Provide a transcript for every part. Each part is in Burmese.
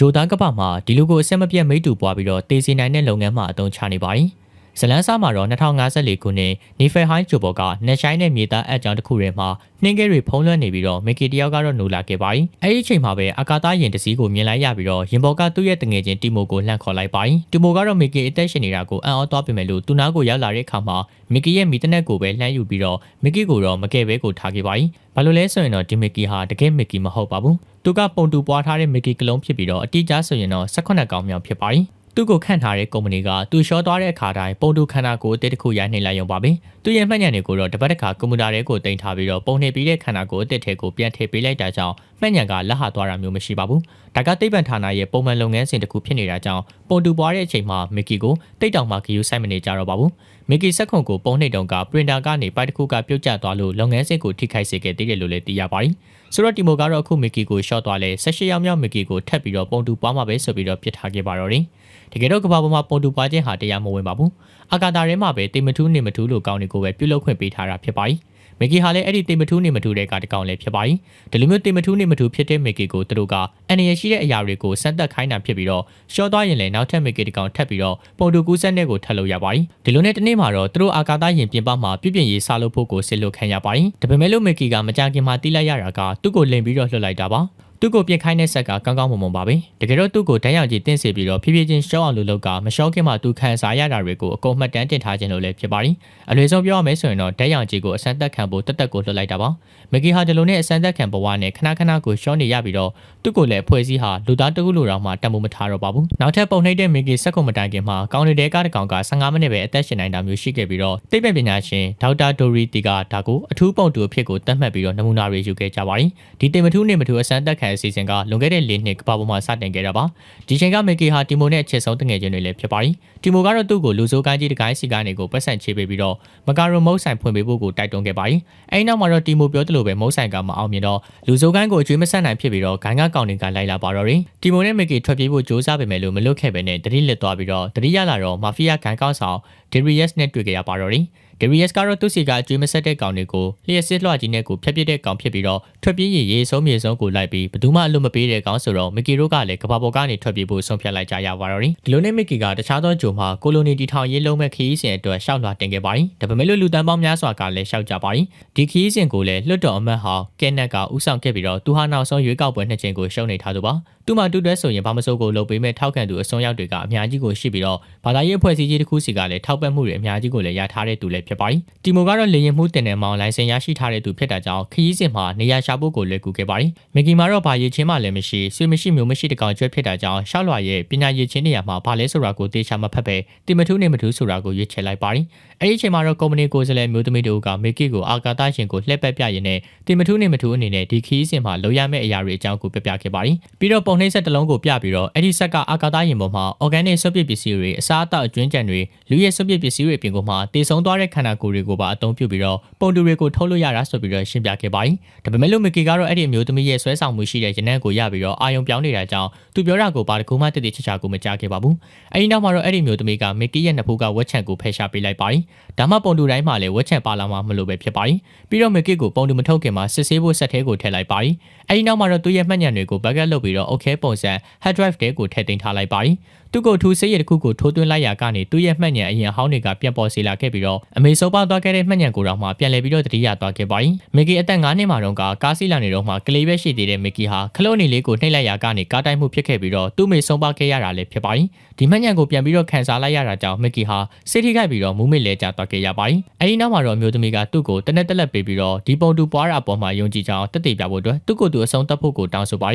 ဂျိုသားကပမှာဒီလိုကိုအဆက်မပြတ်မိတူပွားပြီးတော့တေစီနိုင်တဲ့လုပ်ငန်းမှာအသုံးချနေပါတယ် ဇလန်းစားမှာတော့2054ခုနှစ်နီဖယ်ဟိုင်းဂျိုဘော်ကနယ်ရှိုင်းနဲ့မြေသားအကြောင်းတစ်ခုထဲမှာနှင်းကဲတွေဖုံးလွှမ်းနေပြီးတော့မီကီတယောက်ကတော့နိုလာခဲ့ပါတယ်။အဲဒီအချိန်မှာပဲအာကာသယာဉ်တစ်စီးကိုမြင်လိုက်ရပြီးတော့ရင်ဘော်ကသူ့ရဲ့တငယ်ချင်းတီမိုကိုလှန့်ခေါ်လိုက်ပါတယ်။တီမိုကတော့မီကီအသက်ရှင်နေတာကိုအံ့ဩသွားပြင်မယ်လို့သူနာကိုရောက်လာတဲ့အခါမှာမီကီရဲ့မီတနက်ကိုပဲလှမ်းယူပြီးတော့မီကီကိုတော့မကဲပဲကိုထားခဲ့ပါတယ်။ဘာလို့လဲဆိုရင်တော့ဒီမီကီဟာတကယ်မီကီမဟုတ်ပါဘူး။သူကပုံတူပွားထားတဲ့မီကီကလုံးဖြစ်ပြီးတော့အတိအကျဆိုရင်တော့18ကောင်မြောက်ဖြစ်ပါတယ်။ သူ့ကိုခန့်ထားတဲ့ကုမ္ပဏီကသူလျှောသွားတဲ့အခါတိုင်းပုံတူခန္ဓာကိုယ်အတစ်တစ်ခုရိုက်နှိပ်လိုက်ရုံပါပဲ။သူရဲ့မှတ်ဉာဏ်တွေကိုတော့တစ်ပတ်တစ်ခါကွန်ပျူတာတွေကိုတင်ထားပြီးတော့ပုံနှိပ်ပြီးတဲ့ခန္ဓာကိုယ်အတစ်ထဲကိုပြန်ထည့်ပေးလိုက်တာကြောင့်မှတ်ဉာဏ်ကလက်ဟာသွားတာမျိုးမရှိပါဘူး။ဒါကသိပ္ပံဌာနရဲ့ပုံမှန်လုပ်ငန်းစဉ်တစ်ခုဖြစ်နေတာကြောင့်ပုံတူပွားတဲ့အချိန်မှာမီကီကိုတိတ်တောင်မှဂယူဆိုင်မနေကြတော့ပါဘူး။မီကီစက်ခွန်ကိုပုံနှိပ်တုံးကပရင်တာကနေပိုက်တစ်ခုကပြုတ်ကျသွားလို့လုပ်ငန်းစဉ်ကိုထိခိုက်စေခဲ့သေးတယ်လို့လည်းသိရပါတယ်။ဆိုတော့တီမိုကတော့အခုမီကီကိုရှော့သွားလဲ၁၈ရောက်မြောက်မီကီကိုထပ်ပြီးတော့ပုံတူပွားမှာပဲဆိုပြီးတော့ပြစ်ထားခဲ့ပါတော့တယ်။ တကယ်တော့ကဘာပေါ်မှာပုံတူပွားခြင်းဟာတရားမဝင်ပါဘူးအာကာတာထဲမှာပဲတေမထူးနေမထူးလို့ကောင်းတွေကိုပဲပြုလုပ်ခွင့်ပေးထားတာဖြစ်ပါတယ်မက်ကီဟာလည်းအဲ့ဒီတေမထူးနေမထူးတဲ့ကတကောင်လည်းဖြစ်ပါတယ်ဒီလိုမျိုးတေမထူးနေမထူးဖြစ်တဲ့မက်ကီကိုသူတို့ကအန်ရရှိတဲ့အရာတွေကိုစမ်းသပ်ခိုင်းတာဖြစ်ပြီးတော့ရှော့သွားရင်လည်းနောက်ထပ်မက်ကီတကောင်ထပ်ပြီးတော့ပုံတူကူးဆက်တဲ့ကိုထပ်လို့ရပါတယ်ဒီလိုနဲ့တနေ့မှာတော့သူတို့အာကာသယာဉ်ပြင်ပမှာပြပြင်းရေးစားလို့ဖို့ကိုစစ်လို့ခံရပါတယ်ဒါပေမဲ့လို့မက်ကီကမကြခင်မှာတီးလိုက်ရတာကသူ့ကိုလိန်ပြီးတော့လွှတ်လိုက်တာပါ သူ့ကိုပြင်ခိုင်းတဲ့ဆက်ကကောင်းကောင်းမွန်မွန်ပါပဲတကယ်တော့သူ့ကိုတန်းရောက်ကြီးတင့်စေပြီးတော့ဖြည်းဖြည်းချင်းရှော့အောင်လုပ်လို့ကမရှော့ခင်မှာသူခံစားရတာတွေကိုအကုန်မှတ်တမ်းတင်ထားခြင်းလို့လည်းဖြစ်ပါတယ်အလွယ်ဆုံးပြောရမယ်ဆိုရင်တော့တန်းရောက်ကြီးကိုအစမ်းသက်ခံဖို့တက်တက်ကိုလွှတ်လိုက်တာပါမကီဟာဒီလိုနဲ့အစမ်းသက်ခံဘဝနဲ့ခဏခဏကိုရှော့နေရပြီးတော့သူ့ကိုလည်းဖွဲ့စည်းဟာလူသားတခုလိုတော့မှတတ်မှုမထားတော့ပါဘူးနောက်ထပ်ပုံနှိပ်တဲ့မကီစက်ကုံမတိုင်ခင်မှာကောင်းနေတဲ့ကားတစ်ကောင်က15မိနစ်ပဲအသက်ရှင်နိုင်တာမျိုးရှိခဲ့ပြီးတော့သိပ္ပံပညာရှင်ဒေါက်တာဒိုရီတီကဒါကိုအထူးပုံတူအဖြစ်ကိုတတ်မှတ်ပြီးတော့နမူနာတွေယူခဲ့ကြပါတယ်ဒီတင်မထူးနေမထူးအစမ်းသက်ခံအစီအစဉ်ကလွန်ခဲ့တဲ့၄နှစ်ကဘာပေါ်မှာစတင်ခဲ့တာပါဒီချိန်ကမေကီဟာတီမိုနဲ့အချက်ဆုံးတငယ်ချင်းတွေလည်းဖြစ်ပါတယ်တီမိုကတော့သူ့ကိုလူဆိုးကိုင်းကြီးတကိုင်းစီကနေကိုပတ်စံချေပေးပြီးတော့မကာရိုမုတ်ဆိုင်ဖွင့်ပေးဖို့ကိုတိုက်တွန်းခဲ့ပါတယ်အဲဒီနောက်မှာတော့တီမိုပြောသလိုပဲမုတ်ဆိုင်ကမအောင်မြင်တော့လူဆိုးကိုင်းကိုအကျွေးမဆက်နိုင်ဖြစ်ပြီးတော့ဂိုင်းကကောင်တွေကလိုက်လာပါတော့တယ်တီမိုနဲ့မေကီထွက်ပြေးဖို့ကြိုးစားပေမဲ့လို့မလွတ်ခဲ့ပဲနဲ့တတိလက်သွားပြီးတော့တတိရလာတော့မာဖီးယားဂိုင်းကောက်ဆောင်ဒေရီယက်စ်နဲ့တွေ့ကြရပါတော့တယ်ဂရီယ က်စ်ကတော့သူ့စီကအကျွေးမဆက်တဲ့ကောင်တွေကိုလျှက်စစ်လွှတ်ကြီးနဲ့ကိုဖျက်ပစ်တဲ့ကောင်ဖြစ်ပြီးတော့ထွက်ပြေးရရေးဆုံးမြေဆုံးကိုလိုက်ပြီးဘယ်သူမှအလွတ်မပေးတဲ့ကောင်ဆိုတော့မီကီတို့ကလည်းကဘာပေါ်ကနေထွက်ပြေးဖို့ဆုံးဖြတ်လိုက်ကြရပါတော့တယ်ဒီလိုနဲ့မီကီကတခြားသောဂျုံမှာကိုလိုနီတီထောင်ရေးလုံးမဲ့ခရီးစဉ်အတွက်ရှောက်လွှာတင်ခဲ့ပါတယ်ဒါပေမဲ့လို့လူတန်းပေါင်းများစွာကလည်းရှောက်ကြပါတယ်ဒီခရီးစဉ်ကိုလည်းလွတ်တော်အမတ်ဟောင်းကဲနက်ကဥဆောင်ခဲ့ပြီးတော့သူဟာနောက်ဆုံးရွေးကောက်ပွဲနှစ်ချိန်ကိုရှုံးနေထားသူပါ သူမှတူတွဲဆိုရင်ဘာမစိုးကိုလုပ်ပေးမဲ့ထောက်ခံသူအစွန်းရောက်တွေကအများကြီးကိုရှိပြီးတော့ဘာသာရေးအဖွဲ့အစည်းကြီးတစ်ခုစီကလည်းထောက်ပံ့မှုတွေအများကြီးကိုလည်းရထားတဲ့သူလည်းဖြစ်ပါတယ်။တီမိုကတော့လေရင်မှုတင်တဲ့မောင်လိုင်စင်ရရှိထားတဲ့သူဖြစ်တာကြောင့်ခရီးစဉ်မှာနေရာရှာဖို့ကိုလွယ်ကူခဲ့ပါတယ်။မီကီမာတော့ဘာရည်ချင်းမှလည်းမရှိဆွေမရှိမျိုးမရှိတကောင်ကျွဲဖြစ်တာကြောင့်ရှောက်လွှာရဲ့ပညာရည်ချင်းနေရာမှာဘာလဲဆိုတာကိုသေချာမဖတ်ပဲတီမထူးနေမထူးဆိုတာကိုရွေးချယ်လိုက်ပါတယ်။ အဲဒီအချိန်မှာတော့ကုမ္ပဏီကိုယ်စားလှယ်မျိုးသမီးတို့ကမီကီကိုအာကာသရှင်ကိုလှည့်ပတ်ပြရင်းနဲ့တီမထူးနေမထူးအနေနဲ့ဒီခရီးစဉ်မှာလိုရမယ့်အရာတွေအကြောင်းကိုပြပြခဲ့ပါတယ်။ပြီးတော့ပုံနှိပ်ဆက်တစ်လုံးကိုပြပြီးတော့အဲ့ဒီဆက်ကအာကာသယာဉ်ပေါ်မှာ organic ဆွတ်ပစ်ပစ္စည်းတွေအစားအသောက်အကျွင်းကြံတွေလူရဲ့ဆွတ်ပစ်ပစ္စည်းတွေပြင်ကိုမှတည်ဆုံသွားတဲ့ခန္ဓာကိုယ်တွေကိုပါအသုံးပြုပြီးတော့ပုံတူတွေကိုထုတ်လို့ရတာဆိုပြီးတော့ရှင်းပြခဲ့ပါတယ်။ဒါပေမဲ့လို့မီကီကတော့အဲ့ဒီအမျိုးသမီးရဲ့ဆွဲဆောင်မှုရှိတဲ့ရနံ့ကိုရပြီးတော့အာယုံပြောင်းနေတာကြောင့်သူပြောတာကိုဘာတကူမှတည်တည်ချာချာကိုမကြားခဲ့ပါဘူး။အဲ့ဒီနောက်မှာတော့အဲ့ဒီအမျိုးသမီးကမီကီရဲ့နှစ်ဖူးကဝက်ချန်ကိုဖယ်ရှားပေးလိုက်ပါတယ်။ဒါမှပုံတူတိုင်းမှာလည်းဝက်ချန်ပါလာမှာမလို့ပဲဖြစ်ပါတယ်။ပြီးတော့မီကီကိုပုံတူမထုတ်ခင်မှာစစ်ဆေးဖို့ဆက်သေးကိုထည့်လိုက်ပါတယ်။ အဲ့ဒီနောက်မှာတော့သူ့ရဲ့မှတ်ဉာဏ်တွေကို backup လုပ်ပြီးတော့ okay ပုံစံ hard drive တဲကိုထည့်သိမ်းထားလိုက်ပါတယ်။သူ့ကိုထူဆေးရတစ်ခုကိုထိုးသွင်းလိုက်ရာကနေသူ့ရဲ့မှတ်ဉာဏ်အရင်ဟောင်းတွေကပြန်ပေါ်စေလာခဲ့ပြီးတော့အမေဆုံးပါသွားခဲ့တဲ့မှတ်ဉာဏ်ကိုတော့မှပြန်လည်ပြီးတော့တတိယသွားခဲ့ပါတယ်။မီကီအသက်9နှစ်မှာတော့ကားစီးလာနေတော့မှကလေးပဲရှိသေးတဲ့မီကီဟာခလုတ်နေလေးကိုနှိပ်လိုက်ရာကနေကားတိုက်မှုဖြစ်ခဲ့ပြီးတော့သူ့မေဆုံးပါခဲ့ရတာလည်းဖြစ်ပါတယ်။ဒီမှတ်ဉာဏ်ကိုပြန်ပြီးတော့ခန်းစားလိုက်ရတာကြောင့်မီကီဟာစိတ်ထိခိုက်ပြီးတော့မူးမေ့လဲကျသွားခဲ့ရပါတယ်။အဲဒီနောက်မှာတော့မျိုးသမီးကသူ့ကိုတနက်တက်လက်ပေးပြီးတော့ဒီပုံတူပွားတာအပေါ်မှာယုံကြည်ကြောင်းတက်တည်ပြဖို့အတွက်သူ့ကိုယ်သူအဆုံးသတ်ဖို့ကိုတောင်းဆိုပါ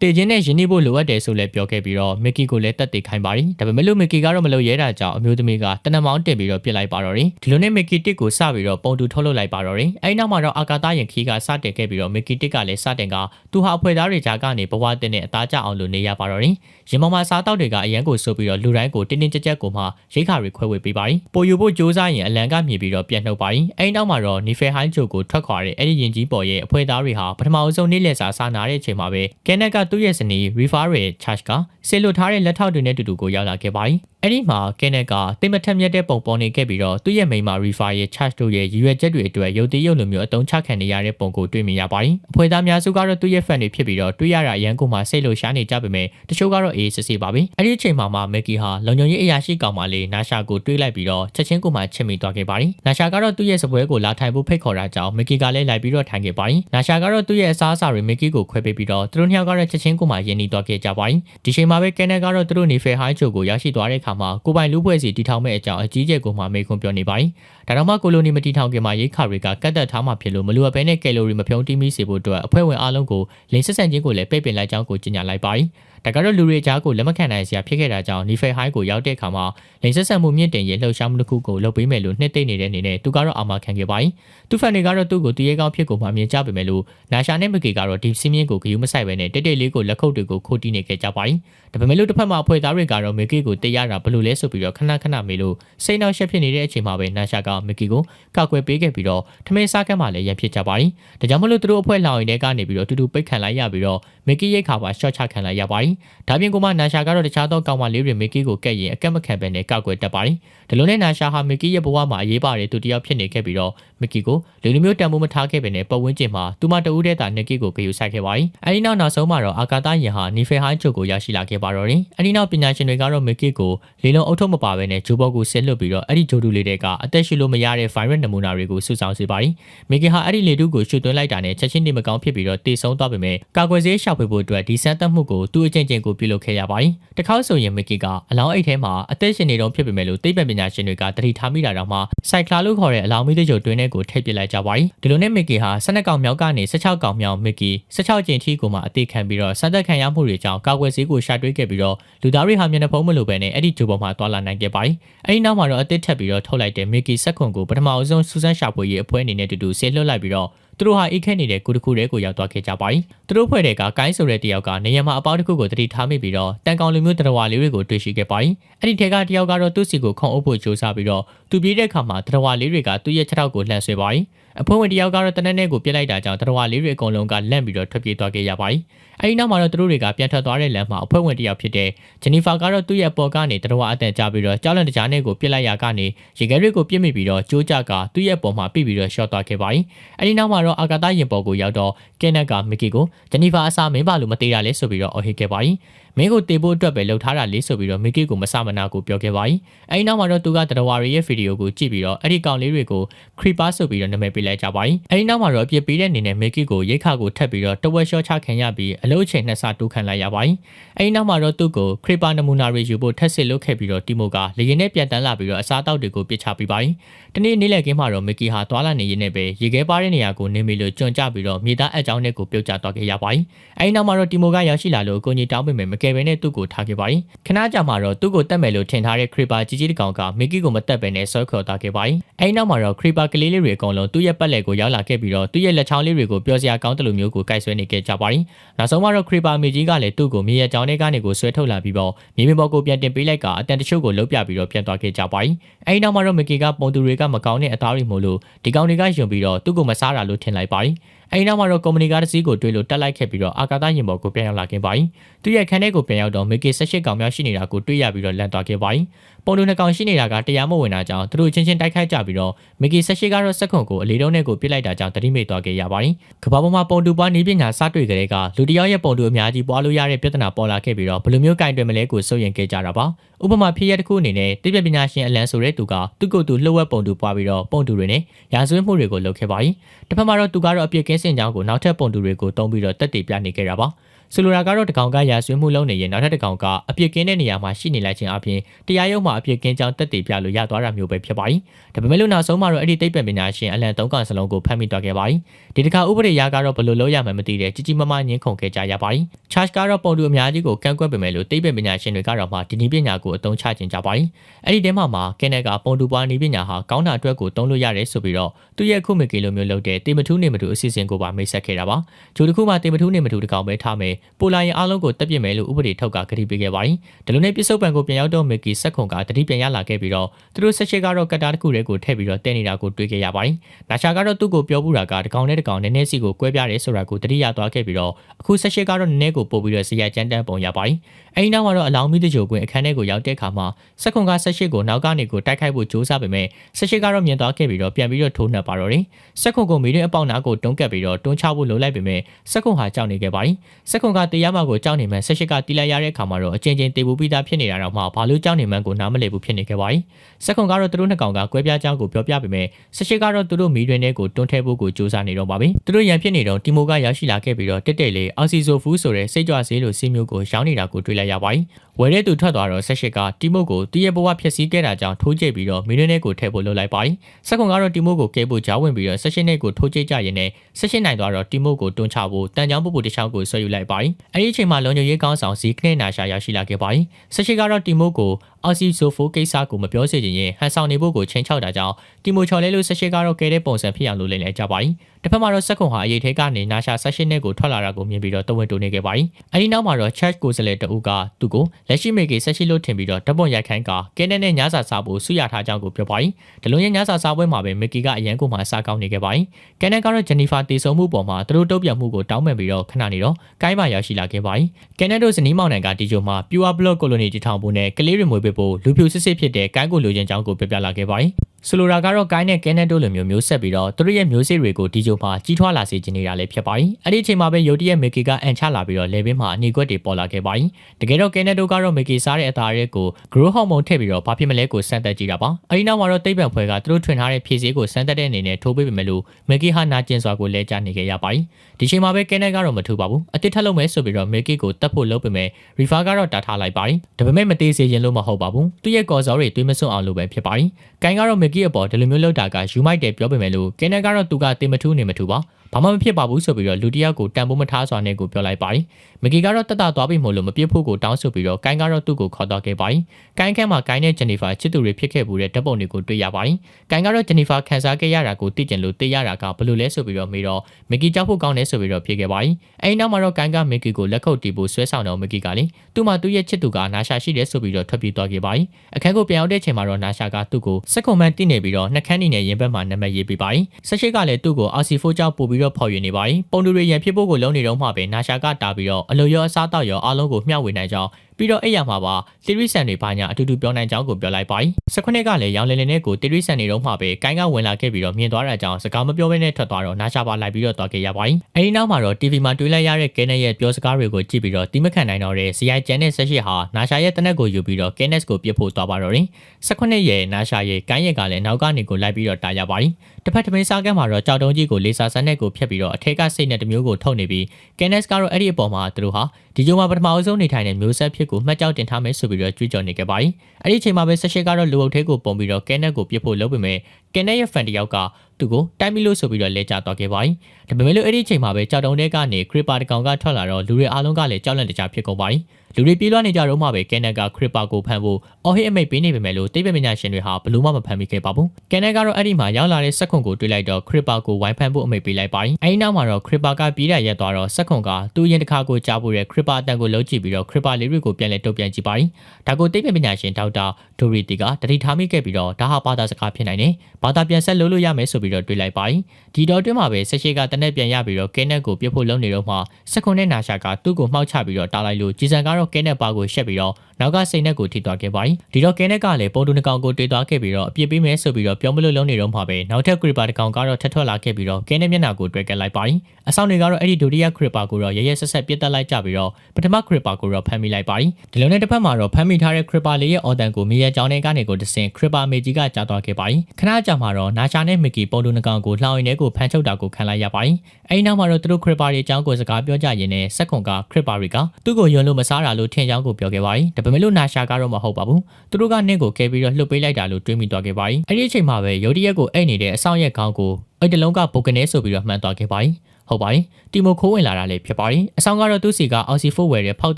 တယ်။တေချင်းနဲ့ယဉ်နှိဖို့လိုအပ်တယ်ဆိုလည်းပြောခဲ့ပြီးတော့မက်ကီကိုလည်းတက်တေခိုင်းပါတယ်ဒါပေမဲ့လို့မက်ကီကတော့မလုပ်ရဲတာကြောင့်အမျိုးသမီးကတနမောင်းတင်ပြီးတော့ပြစ်လိုက်ပါတော့တယ်ဒီလိုနဲ့မက်ကီတစ်ကိုစပြီးတော့ပုံတူထုတ်လုပ်လိုက်ပါတော့တယ်အဲဒီနောက်မှာတော့အာကာသယင်ခီးကစတင်ခဲ့ပြီးတော့မက်ကီတစ်ကလည်းစတင်ကသူဟာအဖွဲ့သားတွေကြားကနေဘဝတင်တဲ့အသားကျအောင်လို့နေရပါတော့တယ်ရင်ပေါ်မှာစားတောက်တွေကအရန်ကိုဆိုပြီးတော့လူတိုင်းကိုတင်းတင်းကြပ်ကြပ်ကိုမှရိတ်ခါတွေခွဲဝေပေးပါတယ်ပိုယူဖို့စ조사ရင်အလံကမြည်ပြီးတော့ပြန်နှုတ်ပါတယ်အဲဒီနောက်မှာတော့နီဖယ်ဟိုင်းဂျိုကိုထွက်ခွာတဲ့အဲ့ဒီရင်ကြီးပေါ်ရဲ့အဖွဲ့သားတွေဟာပထမအဆုံးနေ့လည်စာစားနာတဲ့အချိန်မှာပဲကဲနက်ကသူ့ရဲ့ဇနီး refer ရဲ့ charge ကဆေလွတ်ထားတဲ့လက်ထောက်တွေနဲ့တူတူကိုရောက်လာခဲ့ပါတယ်။ အအဲ့ဒီမှာကဲနက်ကတိတ်မထက်မြက်တဲ့ပုံပေါ်နေခဲ့ပြီးတော့သူ့ရဲ့မိန်းမ Rifa ရဲ့ charge တို့ရဲ့ရည်ရွယ်ချက်တွေအတွက်ရုပ်တည်ရုပ်လိုမျိုးအတုံးချခံနေရတဲ့ပုံကိုတွေ့မြင်ရပါတယ်။အဖွဲ့သားများစုကတော့သူ့ရဲ့ fan တွေဖြစ်ပြီးတော့တွေ့ရတာအရန်ကိုမှစိတ်လို့ရှားနေကြပေမဲ့တချို့ကတော့အေးစစ်စစ်ပါပဲ။အဲ့ဒီအချိန်မှာမှမက်ကီဟာလုံခြုံရေးအရာရှိကောင်မလေးနာရှာကိုတွေးလိုက်ပြီးတော့ချက်ချင်းကိုမှချစ်မိသွားခဲ့ပါတယ်။နာရှာကတော့သူ့ရဲ့စပွဲကိုလာထိုင်ဖို့ဖိတ်ခေါ်တာကြောင့်မက်ကီကလည်းလိုက်ပြီးတော့ထိုင်ခဲ့ပါတယ်။နာရှာကတော့သူ့ရဲ့အစားအစာတွေမက်ကီကိုခွဲပေးပြီးတော့သူတို့နှစ်ယောက်ကတော့ချက်ချင်းကိုမှယဉ်နီသွားခဲ့ကြပါတယ်။ဒီချိန်မှာပဲကဲနက်ကတော့သူတို့နေဖယ်ဟိုင်းချိုကိုရောက်ရှိသွားတဲ့အခါမှာကိုပိုင်လူဖွဲ့စီတီထောင်မဲ့အကြောင်းအကြီးကျယ်ကိုမှမေးခွန်းပြောနေပါတယ်။ဒါတော့မှကိုလိုနီမတီထောင်ခင်မှာရိတ်ခါတွေကကတ်တက်ထားမှဖြစ်လို့မလိုအပ်ဘဲနဲ့ကယ်လိုရီမဖြုံးတီးမိစေဖို့အတွက်အဖွဲ့ဝင်အားလုံးကိုလင်းဆက်ဆန်ခြင်းကိုလည်းပိတ်ပင်လိုက်ကြောင်းကိုကြေညာလိုက်ပါတယ်။ဒါကတော့လူတွေကြားကိုလက်မခံနိုင်စရာဖြစ်ခဲ့တာကြောင့်နီဖယ်ဟိုင်းကိုရောက်တဲ့အခါမှာလိန်ဆက်ဆက်မှုမြင့်တင်ရေးလှုပ်ရှားမှုတစ်ခုကိုလုပ်ပေးမယ်လို့နှစ်သိမ့်နေတဲ့အနေနဲ့သူကတော့အာမခံခဲ့ပါတယ်။သူဖန်တွေကတော့သူ့ကိုတရေကောင်းဖြစ်ကိုမှမြင်ကြပေမဲ့လို့နာရှာနဲ့မကေကတော့ဒီစီးမြင့်ကိုဂယုမဆိုင်ပဲနဲ့တိတ်တိတ်လေးကိုလက်ခုပ်တွေကိုခိုးတီးနေခဲ့ကြပါတယ်။ဒါပေမဲ့လို့တစ်ဖက်မှာအဖွဲ့သားတွေကတော့မကေကိုတရားတာဘလို့လဲဆိုပြီးတော့ခဏခဏမေးလို့စိတ်နှောက်ရှက်ဖြစ်နေတဲ့အချိန်မှာပဲနာရှာကမကေကိုကောက်ွယ်ပေးခဲ့ပြီးတော့ထမင်းစားကမ်းမှလည်းရန်ဖြစ်ကြပါတယ်။ဒါကြောင့်မလို့သူတို့အဖွဲ့လောင်ရင်တွေကနေပြီးတော့တူတူပိတ်ခံလိုက်ရပြီးတော့မကေရိတ်ခါပါရှော့ချခံလိုက်ရပါတယ်။ဒါပြင်ကိုမှနာရှာကတော့တခြားသောကောင်မလေးတွေမီကီကိုကက်ရင်အကက်မခံပဲနဲ့ကောက်ွယ်တက်ပါတယ်။ဒီလိုနဲ့နာရှာဟာမီကီရဲ့ဘဝမှာအရေးပါတဲ့သူတစ်ယောက်ဖြစ်နေခဲ့ပြီးတော့မီကီကိုလူလူမျိုးတန်ဖိုးမထားခဲ့ပဲနဲ့ပတ်ဝန်းကျင်မှာသူမတဦးတည်းသာနစ်ကီကိုဂရုစိုက်ခဲ့ပါတယ်။အဲဒီနောက်နောက်ဆုံးမှာတော့အာကာသယင်ဟာနီဖေဟိုင်းချိုကိုရရှိလာခဲ့ပါတော့တယ်။အဲဒီနောက်ပညာရှင်တွေကတော့မီကီကိုလေလုံးအုပ်ထုပ်မပါပဲနဲ့ဂျိုဘော့ကိုဆစ်လွတ်ပြီးတော့အဲ့ဒီဂျိုဒူလေးတွေကအသက်ရှူလို့မရတဲ့ virus နမူနာတွေကိုစုဆောင်းစေပါတယ်။မီကီဟာအဲ့ဒီလေတုကိုရှူသွင်းလိုက်တာနဲ့ချက်ချင်းနေမကောင်းဖြစ်ပြီးတော့တေဆုံးသွားပေမဲ့ကာကွယ်ဆေးရှာဖွေဖို့အတွက်ဒီစမ်းသပ်မှုကိုသူ့အကျင့်ချင်းကိုပြုလုပ်ခဲ့ရပါတယ်။တခါဆိုရင်မီကီကအလောင်းအိတ်ထဲမှာအသက်ရှင်နေတုန်းဖြစ်ပေမဲ့လို့သိပ္ပံပညာရှင်တွေကတတိထားမိတာတော့မှစိုက်ကလာလို့ခေါ်တဲ့အလောင်းမီးတကြိုတွင်းထဲကိုထိပ်ပစ်လိုက်ကြပါတယ်ဒီလိုနဲ့မီကီဟာ12ကောင်မြောက်ကနေ16ကောင်မြောက်မီကီ16ကျင်းထီကိုမှအသေးခံပြီးတော့စမ်းသက်ခံရမှုတွေကြောင့်ကာကွယ်ဆေးကိုရှာတွေ့ခဲ့ပြီးတော့လူသားတွေဟာမျက်နှာဖုံးမလိုပဲနဲ့အဲ့ဒီဂျိုပေါ်မှာတွာလာနိုင်ခဲ့ပါတယ်အဲ့ဒီနောက်မှာတော့အသစ်ထပ်ပြီးတော့ထုတ်လိုက်တဲ့မီကီစက်ခွန်ကိုပထမအဆုံးစူးစမ်းရှာဖွေရေးအဖွဲ့အနေနဲ့တူတူဆေးလွှတ်လိုက်ပြီးတော့ သူတို့ဟာအိတ်ခဲနေတဲ့ကုတခုတွေကိုရောက်သွားခဲ့ကြပါတယ်။သူတို့ဖွဲ့တဲ့ကကိုင်းဆိုတဲ့တယောက်ကနေရမှာအပေါက်တစ်ခုကိုတတိထားမိပြီးတော့တန်ကောင်လူမျိုးတရဝါလေးတွေကိုတွေ့ရှိခဲ့ပါတယ်။အဲ့ဒီထဲကတယောက်ကတော့သူ့စီကိုခုံအုပ်ဖို့ကြိုးစားပြီးတော့သူပြေးတဲ့အခါမှာတရဝါလေးတွေကသူ့ရဲ့ခြေထောက်ကိုလှန်ဆွဲပါတယ်။အဖွဲ့ဝင်တယောက်ကတော့တနက်နေ့ကိုပြစ်လိုက်တာကြောင့်တရဝါလေးတွေအကုန်လုံးကလန့်ပြီးတော့ထွက်ပြေးသွားခဲ့ရပါတယ်။ အဲဒီနောက်မှာတော့သူတို့တွေကပြန်ထွက်သွားတဲ့လမ်းမှာအဖွဲ့ဝင်တယောက်ဖြစ်တဲ့ဂျနီဖာကတော့သူ့ရဲ့ပေါ်ကနေတရဝါအတန်ကြားပြီးတော့ကြောက်လန့်တကြားနဲ့ကိုပြစ်လိုက်ရကနေရေခဲတွေကိုပြစ်မိပြီးတော့ကြိုးကြကသူ့ရဲ့ပေါ်မှာပြစ်ပြီးတော့ရှော့သွားခဲ့ပါတယ်။အဲဒီနောက်မှာတော့အာကာသရင်ပေါ်ကိုရောက်တော့ကဲနက်ကမီကီကိုဂျနီဖာအစားမင်းပါလို့မသေးတာလဲဆိုပြီးတော့အော်ဟစ်ခဲ့ပါတယ်။မင်းကိုတေဖို့အတွက်ပဲလှုပ်ထားတာလေးဆိုပြီးတော့မီကီကိုမဆမနာကိုပြောခဲ့ပါ යි အဲဒီနောက်မှာတော့သူကတရဝါရီရဲ့ဗီဒီယိုကိုကြည့်ပြီးတော့အဲ့ဒီကောင်လေးတွေကို creeper ဆိုပြီးတော့နာမည်ပေးလိုက်ကြပါ යි အဲဒီနောက်မှာတော့အပြစ်ပေးတဲ့အနေနဲ့မီကီကိုရိတ်ခါကိုထပ်ပြီးတော့တဝက်ရှော့ချခံရပြီးအလုပ်ချိန်နှစ်ဆတိုးခံလိုက်ရပါတယ်။အဲဒီနောက်မှာတော့သူ့ကိုခရပါနမူနာတွေယူဖို့ထပ်စစ်လုပ်ခဲ့ပြီးတော့တီမိုကလေရင်နဲ့ပြန်တန်းလာပြီးတော့အစားအသောက်တွေကိုပစ်ချပေးပါတယ်။တနေ့နေ့လယ်ကင်းမှာတော့မီကီဟာသွာလာနေရင်းနဲ့ပဲရေခဲပါတဲ့နေရာကိုနေမီလို့ကြွန့်ကြပြီးတော့မြေသားအကြောင်းတွေကိုပြုတ်ကျသွားခဲ့ရပါတယ်။အဲဒီနောက်မှာတော့တီမိုကရောက်ရှိလာလို့ကိုကြီးတောင်းပင်မယ်မကယ်ဘဲနဲ့သူ့ကိုထားခဲ့ပါတယ်။ခဏကြာမှာတော့သူ့ကိုတတ်မယ်လို့ထင်ထားတဲ့ခရပါကြီးကြီးတကောင်ကမီကီကိုမတတ်ဘဲနဲ့ဆွဲခေါ်သွားခဲ့ပါတယ်။အဲဒီနောက်မှာတော့ခရပါကလေးလေးတွေအကုန်လုံးသူ့ရဲ့ပတ်လည်ကိုရောက်လာခဲ့ပြီးတော့သူ့ရဲ့လက်ချောင်းလေးတွေကိုပျော်စရာကောင်းတယ်လို့မျိုးကိုကိုက်ဆွဲနေခဲ့ကြပါတယ်။နောက်ဆုံးမှာတော့ creeper မိကြီးကလည်းသူ့ကိုမြေရချောင်းထဲကနေကိုဆွဲထုတ်လာပြီးတော့မြေပြင်ပေါ်ကိုပြန်တင်ပေးလိုက်ကအတန်တချို့ကိုလှုပ်ပြပြီးတော့ပြန်သွားခဲ့ကြပါတယ်အဲဒီနောက်မှာတော့မီကီကပုံသူတွေကမကောင်းတဲ့အသားတွေမို့လို့ဒီကောင်တွေကယုံပြီးတော့သူ့ကိုမစားတာလို့ထင်လိုက်ပါတယ် အဲဒီနောက်မှာတော့ကုမ္ပဏီကားတစ်စီးကိုတွေးလို့တက်လိုက်ခဲ့ပြီးတော့အာကာသယာဉ်ပေါ်ကိုပြန်ရောက်လာခဲ့ပါ၏သူရဲ့ခန်းထဲကိုပြန်ရောက်တော့မေကေ18ကောင်မြောက်ရှိနေတာကိုတွေ့ရပြီးတော့လန့်သွားခဲ့ပါ၏ပုံလူနှစ်ကောင်ရှိနေတာကတရားမဝင်တာကြောင့်သူတို့ချင်းချင်းတိုက်ခိုက်ကြပြီးတော့မေကေ18ကတော့စက်ခွန်ကိုအလီတုံးနဲ့ကိုပြစ်လိုက်တာကြောင့်တတိမိတ်သွားခဲ့ရပါ၏ကဘာပေါ်မှာပုံတူပွားနေပညာစတွေ့ကြတဲ့ကလူတယောက်ရဲ့ပုံတူအများကြီးပွားလို့ရတဲ့ပြဿနာပေါ်လာခဲ့ပြီးတော့ဘယ်လိုမျိုးကင်တွယ်မလဲကိုစိုးရင်ခဲ့ကြတာပါဥပမာဖြစ်ရတစ်ခုအနေနဲ့တိပြပညာရှင်အလန်ဆိုတဲ့သူကသူ့ကိုယ်သူလှုပ်ဝက်ပုံတူပွားပြီးတော့ပုံတူတွေနဲ့ရာဇဝတ်မှုတွေကိုလုပ်ခဲ့ပါ၏တစ်ဖက်မှာတော့သူကတော့အပြစ်ကင်းစင်ကြောင်းကိုနောက်ထပ်ပုံတူတွေကိုတုံးပြီးတော့တက်တည်ပြနေခဲ့တာပါ ဆိုလိုတာကတော့တကောင်ကရာဆွေးမှုလုပ်နေရင်နောက်ထပ်တကောင်ကအပြစ်ကင်းတဲ့နေရာမှာရှိနေလိုက်ခြင်းအပြင်တရားရုံးမှာအပြစ်ကင်းကြောင်းတက်တည်ပြလို့ရသွားတာမျိုးပဲဖြစ်ပါတယ်။ဒါပေမဲ့လို့နောက်ဆုံးမှာတော့အဲ့ဒီသိပ္ပံပညာရှင်အလန်၃ကောင်စလုံးကိုဖမ်းမိသွားခဲ့ပါတယ်။ဒီတစ်ခါဥပဒေရာကတော့ဘယ်လိုလုပ်ရမှန်းမသိတဲ့ကြီးကြီးမားမားညှင်းခုန်ခဲ့ကြရပါတယ်။ charge ကတော့ပုံတူအများကြီးကိုကန့်ကွက်ပေမဲ့လို့သိပ္ပံပညာရှင်တွေကတော့မှဒီနည်းပညာကိုအသုံးချခြင်းကြပါတယ်။အဲ့ဒီတဲမှာမှာကင်းတဲ့ကပုံတူပွားနည်းပညာဟာကောင်းတာအတွက်ကိုသုံးလို့ရတယ်ဆိုပြီးတော့သူ့ရဲ့ခုမကီလိုမျိုးလုပ်တဲ့တေမထူးနေမထူးအစီအစဉ်ကိုပါမိတ်ဆက်ခဲ့တာပါ။ဂျိုတစ်ခုမှတေမထူးနေမထူးတကောင်ပဲထားမယ်ပိုလာရင်အားလုံးကိုတက်ပြစ်မယ်လို့ဥပဒေထုတ်ကကတိပေးခဲ့ပါတယ်။ဒီလိုနဲ့ပြစ်စုံပံကိုပြန်ရောက်တော့မီကီဆက်ခွန်ကတတိပြန်ရလာခဲ့ပြီးတော့သူတို့ဆက်ရှိကတော့ကတ်တာတစ်ခုတည်းကိုထည့်ပြီးတော့တဲနေတာကိုတွေ့ခဲ့ရပါတယ်။နာရှာကတော့သူ့ကိုပြောပူတာကတကောင်နဲ့တကောင်နည်းနည်းစီကိုကွဲပြားတယ်ဆိုတာကိုတတိယသွားခဲ့ပြီးတော့အခုဆက်ရှိကတော့နည်းနည်းကိုပို့ပြီးတော့ဇေယျကျန်းတန်းပုံရပါတယ်။ အဲဒီနောက်မှာတော့အလောင်းမီးတကြိုကွင်းအခန်းထဲကိုရောက်တဲ့အခါမှာစက်ခွန်က18ကိုနောက်ကနေကိုတိုက်ခိုက်ဖို့ကြိုးစားပေမဲ့18ကတော့မြင်သွားခဲ့ပြီးတော့ပြန်ပြီးတော့ထိုးနှက်ပါတော့တယ်စက်ခွန်ကိုမီးတွင်အပေါက်နာကိုတွန်းကပ်ပြီးတော့တွန်းချဖို့လိုလိုက်ပေမဲ့စက်ခွန်ဟာကြောက်နေခဲ့ပါတယ်စက်ခွန်ကတရားမကိုကြောက်နေမှ18ကတီးလိုက်ရတဲ့အခါမှာတော့အချင်းချင်းတေပူပြီးသားဖြစ်နေတာတော့မှဘာလို့ကြောက်နေမှန်းကိုနားမလည်ဘူးဖြစ်နေခဲ့ပါတယ်စက်ခွန်ကတော့သူတို့နှစ်ကောင်ကကွဲပြားကြောင်းကိုပြောပြပေမဲ့18ကတော့သူတို့မီးတွင်ထဲကိုတွန်းထည့်ဖို့ကိုကြိုးစားနေတော့ပါပြီသူတို့ရန်ဖြစ်နေတော့တီမိုကရောက်ရှိလာခဲ့ပြီးတော့တက်တက်လေးအောက်ဆီဆိုဖူးဆိုတဲ့စိတ်ကြွဆေးလိုစီးမျိုးကိုရောင်းနေတာကိုတွေ့လိုက်ရပါတယ် ဝယ်တဲ့သူထွက်သွားတော့ဆက်ရှိကတီမိုကိုတီးရဲ့ဘဝဖြစ်စည်းခဲ့တာကြောင့်ထိုးကျိတ်ပြီးတော့မီးရင်းနဲ့ကိုထည့်ဖို့လုပ်လိုက်ပါတယ်စက်ကွန်ကတော့တီမိုကိုကဲဖို့ကြားဝင်ပြီးတော့ဆက်ရှိနဲ့ကိုထိုးကျိတ်ကြရင်နဲ့ဆက်ရှိနိုင်သွားတော့တီမိုကိုတွန်းချဖို့တန်ကြောင်ပူပူတခြားကိုဆွဲယူလိုက်ပါတယ်အဲ့ဒီအချိန်မှာလုံခြုံရေးကောင်းဆောင်ဇီခနဲ့နာရှာရောက်ရှိလာခဲ့ပါတယ်ဆက်ရှိကတော့တီမိုကိုအော်စီဆိုဖိုကိစ္စကိုမပြောစေချင်ရင်ဟန်ဆောင်နေဖို့ကိုချင်းချောက်တာကြောင့်တီမိုချော်လဲလို့ဆက်ရှိကတော့ကဲတဲ့ပုံစံဖြစ်အောင်လုပ်လိုက်လဲကြပါတယ်တစ်ဖက်မှာတော့စက်ကွန်ဟာအရေးထဲကနေနာရှာဆက်ရှိနဲ့ကိုထွက်လာတာကိုမြင်ပြီးတော့တဝက်တူနေခဲ့ပါတယ်အဲ့ဒီနောက်မှာတော့ church ကိုစလဲတူကသူ့ကိုလက်ရှိမေကေဆက်ရှိလို့ထင်ပြီးတော့ဓာတ်ပုံရိုက်ခိုင်းကကဲနဲ့နဲ့ညစာစားဖို့ဆုရထားကြောင်းကိုပြောပါတယ်ဒီလိုရဲ့ညစာစားပွဲမှာပဲမီကီကအရန်ကိုမှစားကောင်းနေခဲ့ပါတယ်ကဲနဲ့ကတော့ဂျန်နီဖာတည်ဆုံမှုပေါ်မှာသူတို့တုံ့ပြန်မှုကိုတောင်းပန်ပြီးတော့ခဏနေတော့ကိုင်းမရောက်ရှိလာခဲ့ပါတယ်ကဲနဲ့တို့ဇနီးမောင်နှံကဒီဂျိုမှာ Pure Blood Colony တည်ထောင်ဖို့နဲ့ကလေးတွေမွေးပေးဖို့လူဖြူစစ်စစ်ဖြစ်တဲ့ကိုင်းကိုလိုချင်ကြောင်းကိုပြောပြလာခဲ့ပါတယ် ဆိုလိုတာကတော့ကိုင်းနဲ့ကဲနဲ့တို့လိုမျိုးမျိုးဆက်ပြီးတော့သူတို့ရဲ့မျိုးစေ့တွေကိုဒီဂျိုမှာကြီးထွားလာစေချင်နေတာလည်းဖြစ်ပါတယ်။အဲ့ဒီအချိန်မှာပဲယုတ်တရက်မေကီကအန်ချလာပြီးတော့လေဘင်းမှာအနီကွက်တွေပေါ်လာခဲ့ပါတယ်။တကယ်တော့ကဲနဲ့တို့ကတော့မေကီစားတဲ့အသားရဲကို grow hormone ထည့်ပြီးတော့ဘာဖြစ်မလဲကိုစမ်းသပ်ကြည့်တာပါ။အဲ့ဒီနောက်မှာတော့တိတ်ပံဖွဲကသူတို့ထွင်ထားတဲ့ဖြည့်စည်းကိုစမ်းသပ်တဲ့အနေနဲ့ထိုးပေးပေမဲ့လို့မေကီဟာနာကျင်စွာကိုလဲကျနေခဲ့ရပါတယ်။ဒီချိန်မှာပဲကဲနဲ့ကတော့မထူပါဘူး။အတစ်ထက်လုံးမဲ့ဆိုပြီးတော့မေကီကိုတတ်ဖို့လုပ်ပေမဲ့ရီဖာကတော့တားထားလိုက်ပါတယ်။ဒါပေမဲ့မသေးစေရင်လို့မဟုတ်ပါဘူး။သူ့ရဲ့ကော်စော်တွေတွေးမစွန့်အောင်လုပ်ပဲဖြစ်ပါတယ်။ကိုင်းကတော့မေကီအပေါ်ဒီလိုမျိုးလုပ်တာကယူမိုက်တယ်ပြောပေမဲ့လို့ကဲနဲ့ကတော့သူကတင်မထူးနေမထူပါဘာမှမဖြစ်ပါဘူးဆိုပြီးတော့လူတစ်ယောက်ကိုတန်ဖိုးမထားစွာနဲ့ကိုပြောလိုက်ပါတယ်။မကီကတော့တက်တာသွားပြီမို့လို့မပြစ်ဖို့ကိုတောင်းဆိုပြီးတော့ကိုင်းကတော့သူ့ကိုခေါ်တော့ခဲ့ပါတယ်။ကိုင်းခန့်မှာကိုင်းနဲ့ဂျန်နီဖာချစ်သူတွေဖြစ်ခဲ့မှုတဲ့ဓာတ်ပုံတွေကိုတွေ့ရပါတယ်။ကိုင်းကတော့ဂျန်နီဖာခံစားခဲ့ရတာကိုသိကျင်လို့သိရတာကဘလို့လဲဆိုပြီးတော့မေးတော့မကီကြောက်ဖို့ကောင်းတယ်ဆိုပြီးတော့ဖြစ်ခဲ့ပါတယ်။အဲဒီနောက်မှာတော့ကိုင်းကမကီကိုလက်ခုပ်တီးဖို့ဆွဲဆောင်တော့မကီကလေသူ့မှာသူ့ရဲ့ချစ်သူကနာရှာရှိတယ်ဆိုပြီးတော့ထွက်ပြေးသွားခဲ့ပါတယ်။အခန်းကိုပြန်ရောက်တဲ့ချိန်မှာတော့နာရှာကသူ့ကိုစက်ကွန်မန်တိနေပြီးတော့နှက်ခမ်းနေနဲ့ရင်ဘက်မှာနံပါတ်ရေးပေးပါတယ်။ဆက်ရှိကလည်းသူ့ကိုအာစီဖိုးကြောက်ပို့ပြီးတော့ဖော်ယူနေပါတယ်။ပုံတူတွေရန်ဖြစ်ဖို့ကိုလုံးနေတော့မှပဲနာရှာကတာပြီးတော့အလိုရောအစားတောက်ရောအားလုံးကိုမျှဝေနိုင်ကြောင်းပြီးတော့အဲ့ရမှာပါတီရီဆန်တွေဘာညာအတူတူပြောနိုင်ကြောင်းကိုပြောလိုက်ပါတယ်။၁၉ကလည်းရောင်လည်လည်နဲ့ကိုတီရီဆန်တွေတော့မှပဲကိုင်းကဝင်လာခဲ့ပြီးတော့မြင်သွားတာကြောင့်စကားမပြောဘဲနဲ့ထွက်သွားတော့နာရှာပါလိုက်ပြီးတော့သွားခဲ့ရပါတယ်။အဲဒီနောက်မှာတော့ TV မှာတွေးလိုက်ရတဲ့ကဲနက်ရဲ့ပြောစကားတွေကိုကြည့်ပြီးတော့တီးမခံနိုင်တော့တဲ့ CI ကျန်တဲ့ဆက်ရှိဟာနာရှာရဲ့တနက်ကိုယူပြီးတော့ကဲနက်ကိုပြစ်ဖို့သွားပါတော့တယ်။၁၉ရဲ့နာရှာရဲ့ကိုင်းရဲ့ကလည်းနောက်ကနေကိုလိုက်ပြီးတော့တာရပါတယ်။တစ်ဖက်တစ်မင်းစားကမ်းမှာတော့ကြောက်တုံးကြီးကိုလေးစားဆန်းနဲ့ကိုဖျက်ပြီးတော့အထက်ကစိတ်နဲ့တမျိုးကိုထုတ်နေပြီးကဲနက်ကတော့အဲ့ဒီအပေါ်မှာသူတို့ဟာဒီကြိုမှာပထမအဆုံးနေထိုင်တဲ့မျိုးဆက်ဖြစ်ကိုမှတ်ကြောက်တင်ထားမယ်ဆိုပြီးတော့ကြွေးကြော်နေခဲ့ပါတယ်။အဲ့ဒီအချိန်မှာပဲဆက်ရှိကတော့လူအုပ်ထဲကိုပုံပြီးတော့ကဲနက်ကိုပြစ်ဖို့လုပ်ပေမဲ့ ကဲနက်ရဲ့ဖန်တယောက်ကသူ့ကိုတိုက်မိလို့ဆိုပြီးတော့လဲကျသွားခဲ့ပါတယ်။ဒါပေမဲ့လို့အဲ့ဒီအချိန်မှာပဲကြောက်တုံးထဲကနေခရစ်ပါတကောင်ကထွက်လာတော့လူတွေအားလုံးကလည်းကြောက်လန့်တကြားဖြစ်ကုန်ပါတယ်။လူတွေပြေးလွှားနေကြတော့မှပဲကဲနက်ကခရစ်ပါကိုဖမ်းဖို့အော်ဟစ်အမိတ်ပေးနေပေမဲ့လို့တိတ်ပပညာရှင်တွေဟာဘလို့မှမဖမ်းမိခဲ့ပါဘူး။ကဲနက်ကတော့အဲ့ဒီမှာရောက်လာတဲ့စက်ခွန်ကိုတွေ့လိုက်တော့ခရစ်ပါကိုဝိုင်းဖမ်းဖို့အမိတ်ပေးလိုက်ပါတယ်။အဲဒီနောက်မှာတော့ခရစ်ပါကပြေးရရက်သွားတော့စက်ခွန်ကသူ့ရင်တစ်ခါကိုကြားဖို့တဲ့ခရစ်ပါအတန်ကိုလုံးကြည့်ပြီးတော့ခရစ်ပါလေးတွေကိုပြန်လဲတုတ်ပြန်ကြည့်ပါတယ်။ဒါကိုတိတ်ပညာရှင်ဒေါက်တာဒိုရီတီကတတိထားမိခဲ့ပြီးတော့ဒါဟာဘာသာစကားဖြစ်နိုင်တယ်။ဘာသာပြန်ဆက်လို့လို့ရမယ်ဆိုပြီးတော့တွေးလိုက်ပါတယ်။ဒီတော့တွင်းမှာပဲဆက်ရှိကတနက်ပြန်ရပြီးတော့ကဲနက်ကိုပြစ်ဖို့လုံးနေတော့မှစက်ခွန်နဲ့နာရှာကသူ့ကိုမှောက်ချပြီးတော့တားလိုက်လို့ဂျီဆန်ကတော့ကဲနက်ပါကိုရှက်ပြီးတော့နောက်ကစိတ်နဲ့ကိုထိသွားခဲ့ပါတယ်ဒီတော့ကဲနဲ့ကလည်းပုံတူနှကောင်ကိုတွေ့သွားခဲ့ပြီးတော့အပြစ်ပေးမယ်ဆိုပြီးတော့ပြောမလို့လုံးနေတော့မှပဲနောက်ထပ်ခရစ်ပါတစ်ကောင်ကတော့ထက်ထွက်လာခဲ့ပြီးတော့ကဲနဲ့မျက်နှာကိုတွေ့ခဲ့လိုက်ပါတယ်အဆောင်တွေကတော့အဲ့ဒီဒုတိယခရစ်ပါကိုတော့ရရဆက်ဆက်ပြစ်တက်လိုက်ကြပြီးတော့ပထမခရစ်ပါကိုတော့ဖမ်းမိလိုက်ပါတယ်ဒီလိုနဲ့တစ်ဖက်မှာတော့ဖမ်းမိထားတဲ့ခရစ်ပါလေးရဲ့အော်တန်ကိုမြေရကြောင်းထဲကနေကိုတဆင်ခရစ်ပါမေကြီးကကြားသွားခဲ့ပါတယ်ခဏကြာမှာတော့နာရှာနဲ့မီကီပုံတူနှကောင်ကိုလှောင်ရင်းထဲကိုဖမ်းချုပ်တာကိုခံလိုက်ရပါတယ်အဲဒီနောက်မှာတော့သူတို့ခရစ်ပါတွေအကြောင်းကိုစကားပြောကြရင်းနဲ့စက်ခွန်ကခရစ်ပါတွေကသူ့ကိုယွန်းလို့မစားတာလို့ထင်ကြောင်းကိုပြောခဲ့ပါတယ်ဒါပေမဲ့လို့နာရှာကတော့မဟုတ်ပါဘူးသူတို့ကနင့်ကိုကဲပြီးတော့လှုပ်ပေးလိုက်တာလို့တွေးမိသွားခဲ့ပါတယ်အဲ့ဒီအချိန်မှာပဲရုတ်တရက်ကိုအိတ်နေတဲ့အဆောင်ရက်ခေါင်းကိုအဲ့တလုံးကပုတ်ကနေဆိုပြီးတော့မှန်သွားခဲ့ပါတယ် ဟုတ်ပါတယ်တီမိုခိုးဝင်လာတာလည်းဖြစ်ပါတယ်အဆောင်ကတော့သူ့စီကအောက်စီဖိုးဝယ်တဲ့ဖောက်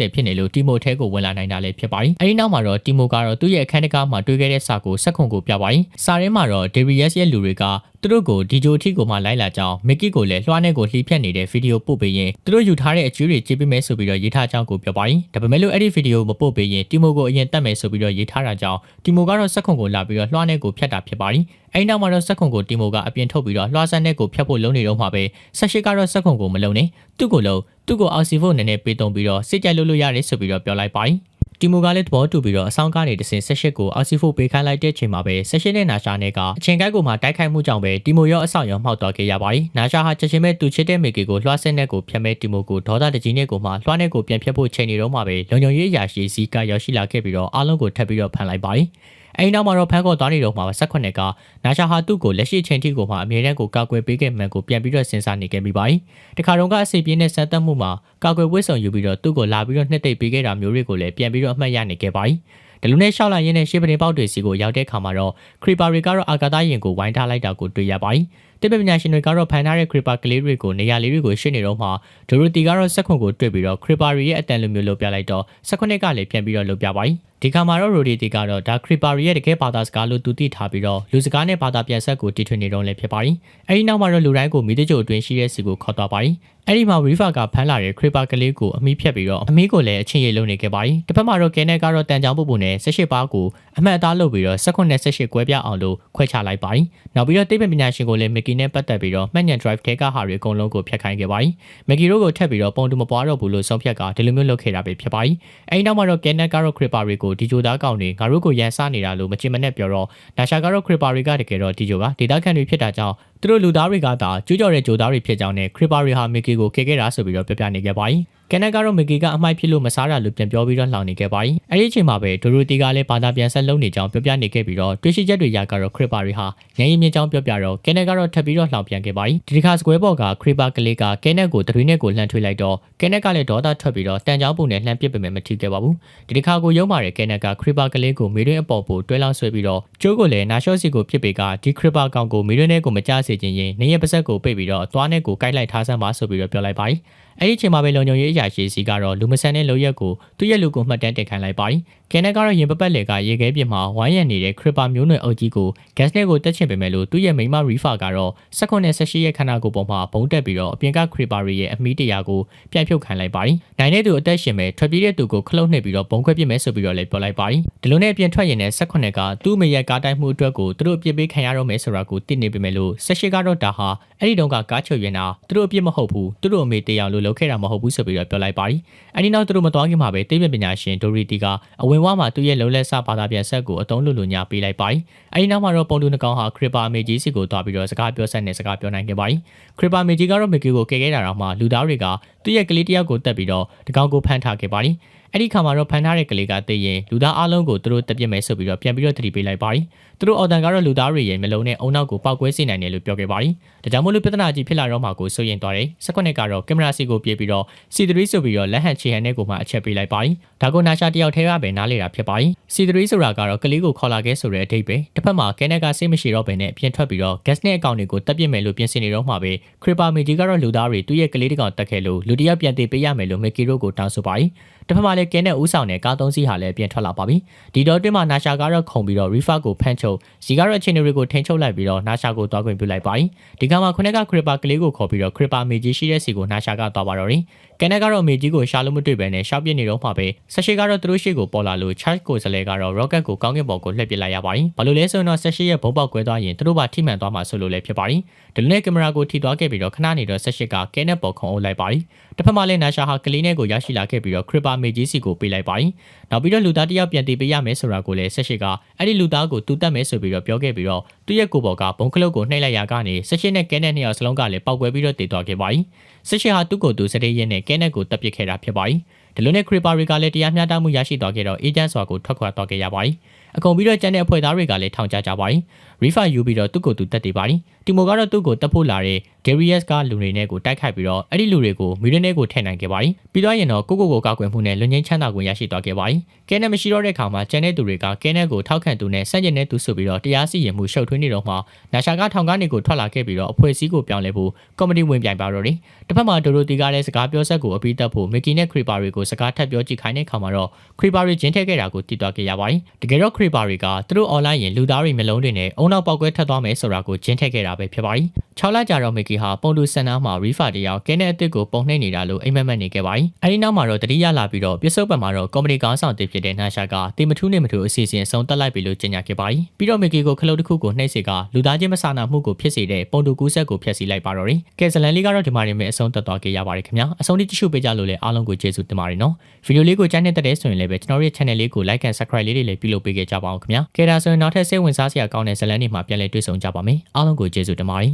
တဲ့ဖြစ်နေလို့တီမိုထဲကိုဝင်လာနိုင်တာလည်းဖြစ်ပါတယ်အဲဒီနောက်မှာတော့တီမိုကတော့သူ့ရဲ့အခန်းတကားမှာတွေ့ခဲ့တဲ့စာကိုစက်ခွန်ကိုပြပါတယ်စာထဲမှာတော့ဒေရီယက်ရဲ့လူတွေက သူတို့ကိုဒီဂျိုအထိကိုမှလိုက်လာကြောင်းမစ်ကီကိုလည်းလွှားနဲ့ကိုလှီးဖြတ်နေတဲ့ဗီဒီယိုပို့ပေးရင်သူတို့ယူထားတဲ့အကျူးတွေကြည့်ပေးမယ်ဆိုပြီးတော့ရေးထားကြောင်းကိုပြောပါတယ်ဒါပေမဲ့လို့အဲ့ဒီဗီဒီယိုမပို့ပေးရင်တီမိုကိုအရင်တတ်မယ်ဆိုပြီးတော့ရေးထားတာကြောင့်တီမိုကတော့စက်ခွန်ကိုလာပြီးတော့လွှားနဲ့ကိုဖြတ်တာဖြစ်ပါတယ်အဲ့နောက်မှာတော့စက်ခွန်ကိုတီမိုကအပြင်ထုတ်ပြီးတော့လွှားဆန်းနဲ့ကိုဖြတ်ဖို့လုံးနေတော့မှပဲဆက်ရှိကတော့စက်ခွန်ကိုမလုံးနဲ့သူ့ကိုလုံးသူ့ကိုအောက်စီဖို့နည်းနည်းပေးတုံးပြီးတော့စစ်ကြိုက်လို့လို့ရတယ်ဆိုပြီးတော့ပြောလိုက်ပါတယ် တီမိုကလည်းသဘောတူပြီးတော့အဆောင်ကနေတဆင်၁၈ကိုအောက်ဆီဖိုပေးခိုင်းလိုက်တဲ့ချိန်မှာပဲ၁၈နဲ့နာရှာနဲ့ကအချိန်ကိုက်ကိုမှတိုက်ခိုက်မှုကြောင့်ပဲတီမိုရောအဆောင်ရောမှောက်သွားခဲ့ရပါတယ်။နာရှာဟာချက်ချင်းပဲသူချစ်တဲ့မေကီကိုလွှားဆင်းတဲ့ကိုဖျက်မဲ့တီမိုကိုဒေါသတကြီးနဲ့ကိုမှလွှားနဲ့ကိုပြန်ဖျက်ဖို့ချိန်နေတော့မှပဲလုံခြုံရေးအရာရှိစီကရောက်ရှိလာခဲ့ပြီးတော့အားလုံးကိုထပ်ပြီးတော့ဖမ်းလိုက်ပါတယ်။ အဲဒီနောက်မှာတော့ဖန်ကော့သွားနေတော့မှာ18ကနာရှာဟာသူ့ကိုလက်ရှိချိန်ထိကိုမှအမြဲတမ်းကိုကာကွယ်ပေးခဲ့မှန်ကိုပြန်ပြီးတော့စဉ်းစားနေခဲ့ပြီးပါ။တခါတော့ကအစီပြင်းနဲ့စမ်းသပ်မှုမှာကာကွယ်ဝစ်ဆောင်ယူပြီးတော့သူ့ကိုလာပြီးတော့နှစ်သိမ့်ပေးခဲ့တာမျိုးတွေကိုလည်းပြန်ပြီးတော့အမှတ်ရနေခဲ့ပါ။ဒီလိုနဲ့ရှောက်လာရင်းနဲ့ရှေ့ပတင်ပေါက်တွေစီကိုရောက်တဲ့ခါမှာတော့ခရီပါရီကတော့အာကာသယင်ကိုဝိုင်းထားလိုက်တာကိုတွေ့ရပါတယ်။တိပပညာရှင်တွေကတော့ဖန်ထားတဲ့ခရီပါကလေးတွေကိုနေရာလေးတွေကိုရှင်းနေတော့မှဒိုရိုတီကတော့စက်ခွန်ကိုတွေ့ပြီးတော့ခရီပါရီရဲ့အတန်လိုမျိုးလုပ်ပြလိုက်တော့စက်ခွန်ကလည်းပြန်ပြီးတော့လုပ်ပြပါတယ်။ဒီကမှာတော့ Rodity ကတော့ဒါ Creeper ရဲ့တကယ်ဘာသာစကားလို့သူသိထားပြီးတော့လူစကားနဲ့ဘာသာပြန်ဆက်ကိုတီထွင်နေတော့လည်းဖြစ်ပါတယ်။အဲဒီနောက်မှာတော့လူတိုင်းကိုမိတကြိုအတွင်းရှိတဲ့စီကိုခေါ်သွားပါတယ်။အဲဒီမှာ River ကဖမ်းလာတဲ့ Creeper ကလေးကိုအမိဖြတ်ပြီးတော့အမိကိုလည်းအချင်းရိပ်လုပ်နေခဲ့ပါတယ်။တစ်ဖက်မှာတော့ Kenneth ကတော့တန်ကြောင်ပုပ်ပုနဲ့၁၈ပါးကိုအမှတ်အသားလုပ်ပြီးတော့၁၈နဲ့၁၈ကွဲပြားအောင်လို့ခွဲခြားလိုက်ပါတယ်။နောက်ပြီးတော့တိတ်ပညာရှင်ကိုလည်း Mickey နဲ့ပတ်သက်ပြီးတော့မှတ်ဉာဏ် drive ထဲကဟာတွေအကုန်လုံးကိုဖျက်ခိုင်းခဲ့ပါတယ်။ Mickey တို့ကိုထပ်ပြီးတော့ပုံတူမပွားတော့ဘူးလို့ဆုံးဖြတ်ကဒီလိုမျိုးလုပ်ခဲ့တာပဲဖြစ်ပါတယ်။အဲဒီနောက်မှာတော့ Kenneth ကတော့ Creeper တွေကိုဒီဂျိုသားကောင်တွေငါတို့ကိုရန်စားနေတာလို့မချင်မနဲ့ပြောတော့နာရှာကတော့ Creeper တွေကတကယ်တော့ဒီဂျိုကဒေတာခန်တွေဖြစ်တာကြောင့်သူတို့လူသားတွေကသာကျူးကျော်တဲ့ဂျိုသားတွေဖြစ်ကြောင်းနဲ့ Creeper တွေဟာ Mickey ကိုခေခဲ့တာဆိုပြီးတော့ပြပြနေခဲ့ပါတယ်။ကနက်ကတော့မဂီကအမိုက်ဖြစ်လို့မစားရလို့ပြန်ပြောပြီးတော့လှောင်နေခဲ့ပါ යි ။အဲဒီအချိန်မှာပဲဒိုရိုတီကလည်းဘာသာပြန်ဆက်လုပ်နေကြောင်းပြောပြနေခဲ့ပြီးတော့တွေးရှိချက်တွေရကတော့ခရစ်ပါရီဟာငရင်မြင့်ကြောင်းပြောပြတော့ကနက်ကတော့ထပ်ပြီးတော့လှောင်ပြန်ခဲ့ပါ යි ။ဒီတစ်ခါစကွဲဘော့ကခရစ်ပါကလေးကကနက်ကိုတရွေးနဲ့ကိုလှမ်းထွေးလိုက်တော့ကနက်ကလည်းဒေါသထွက်ပြီးတော့တန်ချောင်းပုံနဲ့လှမ်းပစ်ပေမဲ့မထိခဲ့ပါဘူး။ဒီတစ်ခါကိုရုံးမာတဲ့ကနက်ကခရစ်ပါကလေးကိုမေတွင်းအပေါ်ပို့တွဲလောင်းဆွဲပြီးတော့ကျိုးကိုလည်းနာရှော့စီကိုဖြစ်ပေကဒီခရစ်ပါကောင်ကိုမေတွင်းနဲ့ကိုမကြစေချင်ရင်နေရပါဆက်ကိုပိတ်ပြီးတော့သွားနဲ့ကိုကိုက်လိုက်ထားစမ်းပါဆိုပြီးတော့ပြောလိုက်ပါ යි ။ အဲ့ဒီအချိန်မှာပဲလုံခြုံရေးအရာရှိစီကတော့လူမဆန်တဲ့လုံရက်ကိုသူ့ရဲ့လူကိုမှတ်တမ်းတင်ခိုင်းလိုက်ပါတယ်။ကန်နက်ကတော့ရင်ပပတ်လေကရေခဲပြင်မှာဝိုင်းရံနေတဲ့ခရစ်ပါမျိုးနွယ်အုပ်ကြီးကိုဂက်စ်နဲ့ကိုတက်ချင်ပေမဲ့လို့သူ့ရဲ့မိမရီဖာကတော့စက္ကွန်နဲ့16ရဲ့ခန္ဓာကိုယ်ပေါ်မှာဘုံတက်ပြီးတော့အပြင်ကခရစ်ပါရီရဲ့အမီးတရာကိုပြန်ဖြုတ်ခိုင်းလိုက်ပါတယ်။နိုင်တဲ့သူအသက်ရှင်မဲ့ထွက်ပြေးတဲ့သူကိုခလုတ်နှိပ်ပြီးတော့ဘုံခွဲပစ်မယ်ဆိုပြီးတော့လည်းပြောလိုက်ပါတယ်။ဒီလိုနဲ့အပြင်ထွက်ရင်လည်း16ကသူ့မရဲ့ကားတိုင်းမှုအတွက်ကိုသူတို့အပြစ်ပေးခံရတော့မယ်ဆိုတာကိုသိနေပေမဲ့လို့16ကတော့ဒါဟာအဲ့ဒီတုန်းကကားချွေရင်တာသူတို့အပြစ်မဟုတ်ဘူးသူတို့အမေတရားလို့လုပ်ခဲ့တာမဟုတ်ဘူးဆိုပြီးတော့ပြောလိုက်ပါတယ်။အဲဒီနောက်သူတို့မသွားခင်မှာပဲတိတ်ပညာရှင်ဒိုရီတီကအဝင်ဝါမှာသူ့ရဲ့လုံလက်စဘာသာပြန်ဆက်ကိုအတုံးလို့လို့ညာပေးလိုက်ပါတယ်။အဲဒီနောက်မှာတော့ပုံတူနှကောင်ဟာခရစ်ပါအမေကြီးစီကိုသွားပြီးတော့စကားပြောဆက်နေစကားပြောနိုင်ခဲ့ပါတယ်။ခရစ်ပါအမေကြီးကတော့မီကီကိုကယ်ခဲ့တာတော့မှလူသားတွေကသူ့ရဲ့ကလေးတယောက်ကိုတက်ပြီးတော့တကောင်ကိုဖမ်းထားခဲ့ပါတယ်။ အဲ့ဒီခါမှာတော့ဖန်ထားတဲ့ကလေးကသိရင်လူသားအလုံးကိုသူတို့တက်ပြစ်မယ်ဆိုပြီးတော့ပြန်ပြီးတော့တတိပေးလိုက်ပါတယ်။သူတို့အော်တန်ကတော့လူသားတွေရဲ့မျိုးလုံးနဲ့အုံနောက်ကိုပောက်ကွဲစေနိုင်တယ်လို့ပြောခဲ့ပါတယ်။ဒါကြောင့်မို့လို့ပြဿနာကြီးဖြစ်လာတော့မှကိုစိုးရင်သွားတယ်။စကွနစ်ကတော့ကင်မရာစီကိုပြေးပြီးတော့စီ3ဆိုပြီးတော့လက်ဟန်ချီဟန်နဲ့ကိုမှအချက်ပေးလိုက်ပါတယ်။ဒါကိုနာရှာတယောက်ထဲကပဲနားလေတာဖြစ်ပါတယ်။ C3 ဆိုတာကတော့ကလေးကိုခေါ်လာခဲ့ဆိုတဲ့အဓိပ္ပာယ်တစ်ဖက်မှာကဲနက်ကစိတ်မရှိတော့ဘဲနဲ့ပြင်ထွက်ပြီးတော့ gas နဲ့အကောင့်တွေကိုတက်ပြစ်မယ်လို့ပြင်ဆင်နေတော့မှပဲခရစ်ပါမီဂျီကတော့လူသားတွေသူ့ရဲ့ကလေးတကောင်တက်ခဲ့လို့လူတယောက်ပြန်တည်ပေးရမယ်လို့မီကီရိုကိုတောင်းဆိုပါတယ်။တစ်ဖက်မှာလည်းကဲနဲ့ဦးဆောင်တဲ့ကားသုံးစီးဟာလည်းပြင်ထွက်လာပါပြီဒီတော့တွင်းမှာနာရှာကတော့ခုံပြီးတော့ Rifa ကိုဖမ်းချုပ်ဇီကတော့အခြေအနေတွေကိုထိန်းချုပ်လိုက်ပြီးတော့နာရှာကိုသွားခွင့်ပြုလိုက်ပါပြီဒီကမှာခုနကခရစ်ပါကလေးကိုခေါ်ပြီးတော့ခရစ်ပါမေကြီးရှိတဲ့စီကိုနာရှာကသွားပါတော့တယ် ကဲနဲ့ကတော့မေကြီးကိုရှာလို့မတွေ့ပဲနဲ့ရှောက်ပြစ်နေတော့မှပဲဆက်ရှိကတော့သူတို့ရှိကိုပေါ်လာလို့ charge ကိုစလဲကတော့ rocket ကိုကောင်းကင်ဘုံကိုလှည့်ပစ်လိုက်ရပါတယ်ဘာလို့လဲဆိုတော့ဆက်ရှိရဲ့ဘုံပေါက်ကွဲသွားရင်သူတို့ပါထိမှန်သွားမှာဆိုလို့လည်းဖြစ်ပါတယ်ဒီလိုနဲ့ကင်မရာကိုထိသွားခဲ့ပြီးတော့ခဏနေတော့ဆက်ရှိကကဲနဲ့ပေါ်ခုံအုပ်လိုက်ပါတယ်တစ်ဖက်မှာလည်းနာရှာဟာကလေးနဲ့ကိုရရှိလာခဲ့ပြီးတော့ခရစ်ပါမေကြီးစီကိုပေးလိုက်ပါတယ်။နောက်ပြီးတော့လူသားတယောက်ပြန်တည်ပေးရမယ်ဆိုတာကိုလည်းဆက်ရှိကအဲ့ဒီလူသားကိုတူတက်မယ်ဆိုပြီးတော့ပြောခဲ့ပြီးတော့ သူ့ရဲ့ကိုယ်ပေါ်ကဘုံကလုတ်ကိုနှိပ်လိုက်ရကနေဆက်ရှိနဲ့ကဲနဲ့နှစ်ယောက်စလုံးကလည်းပောက်ကွဲပြီးတော့တည်သွားခဲ့ပါတယ်။ဆက်ရှိဟာသူ့ကိုယ်သူစတဲ့ရဲနဲ့ကဲနဲ့ကိုတပ်ပစ်ခဲ့တာဖြစ်ပါတယ်။ဒီလိုနဲ့ခရစ်ပါရီကလည်းတရားမျှတမှုရရှိသွားခဲ့တော့အေဂျင့်စွာကိုထွက်ခွာသွားခဲ့ရပါတယ်။အကုန်ပြီးတော့ကျန်တဲ့အဖွဲ့သားတွေကလည်းထောင်ချကြပါတယ်။ Rifa ယူပြီးတော့သူ့ကိုယ်သူတက်တည်ပါတယ်။တီမိုကတော့သူ့ကိုတက်ဖို့လာတဲ့ Darius ကလူတွေနဲ့ကိုတိုက်ခိုက်ပြီးတော့အဲ့ဒီလူတွေကိုမီရင်းနဲ့ကိုထည့်နိုင်ခဲ့ပါတယ်။ပြီးတော့ရင်တော့ကိုကိုကိုကောက်ွယ်မှုနဲ့လွန်ငင်းချမ်းသာခွင့်ရရှိသွားခဲ့ပါတယ်။ကဲနဲ့မရှိတော့တဲ့ခါမှာကျန်တဲ့သူတွေကကဲနဲ့ကိုထောက်ခံသူနဲ့ဆန့်ကျင်တဲ့သူဆိုပြီးတော့တရားစီရင်မှုရှုပ်ထွေးနေတော့မှနာရှာကထောင်ကနေကိုထွက်လာခဲ့ပြီးတော့အဖွဲ့အစည်းကိုပြောင်းလဲဖို့ကော်မတီဝင်ပြိုင်ပါတော့တယ်။တစ်ဖက်မှာဒိုရိုတီကလည်းစကားပြောဆက်ကိုအပြီးတက်ဖို့မီကီနဲ့ခရီပါရီကိုစကားထပ်ပြောကြည့်ခိုင်းတဲ့ခါမှာတော့ခရီပါရီကျင်းထည့်ခဲ့တာကိုတည်သွားခဲ့ရပါတယ်။တကယ်တော့ခရီပါရီကသူတို့ online ရင်လူသားတွေမျိုးလုံးတွေနဲ့အုံနောက်ပေါက်ကွဲထပ်သွားမယ်ဆိုတာကိုကျင်းထည့်ခဲ့တာပဲဖြစ်ပါတယ်။6လကြာတော့မီကီဟာပုံတူစန်နာမှာ Rifa တယောက်ကဲနဲ့အစ်စ်ကိုပုံနှိပ်နေတာလို့အိမ်မက်မက်နေခဲ့ပါတယ်။အဲဒီနောက်မှာတော့တတိယလာပြီးတော့ပြစ္ဆုတ်ပတ်မှာတော့ကော်မဒီကောင်းဆောင်တစ်ဖြစ်တဲ့နာရှာကတေမထူးနဲ့မထူးအစီအစဉ်ဆုံးတက်လိုက်ပြီလို့ကြေညာခဲ့ပါတယ်။ပြီးတော့မီကီကိုခလုတ်တစ်ခုကိုနှိပ်စေကလူသားချင်းမဆာနာမှုကိုဖြစ်စေတဲ့ပုံတူကူးဆက်ကိုဖျက်ဆီးလိုက်ပါတော့တယ်။ကဲဇလန်လီကတော့ဒီမှာနေမဲ့အဆုံးသက်သွားခဲ့ရပါတယ်ခင်ဗျာ။အဆုံးထိကြည့်ရှုပေးကြလို့လည်းအားလုံးကိုကျေးဇူးတင်ပါတယ်ပါတယ်နော်ဗီဒီယိုလေးကိုကြိုက်နေတဲ့ဆိုရင်လည်းပဲကျွန်တော်တို့ရဲ့ channel လေးကို like and subscribe လေးတွေလည်းပြုလုပ်ပေးခဲ့ကြပါအောင်ခင်ဗျာကဲဒါဆိုရင်နောက်ထပ်စိတ်ဝင်စားစရာကောင်းတဲ့ဇာတ်လမ်းတွေမှာပြန်လည်တွေ့ဆုံကြပါမယ်အားလုံးကိုကျေးဇူးတင်ပါတယ်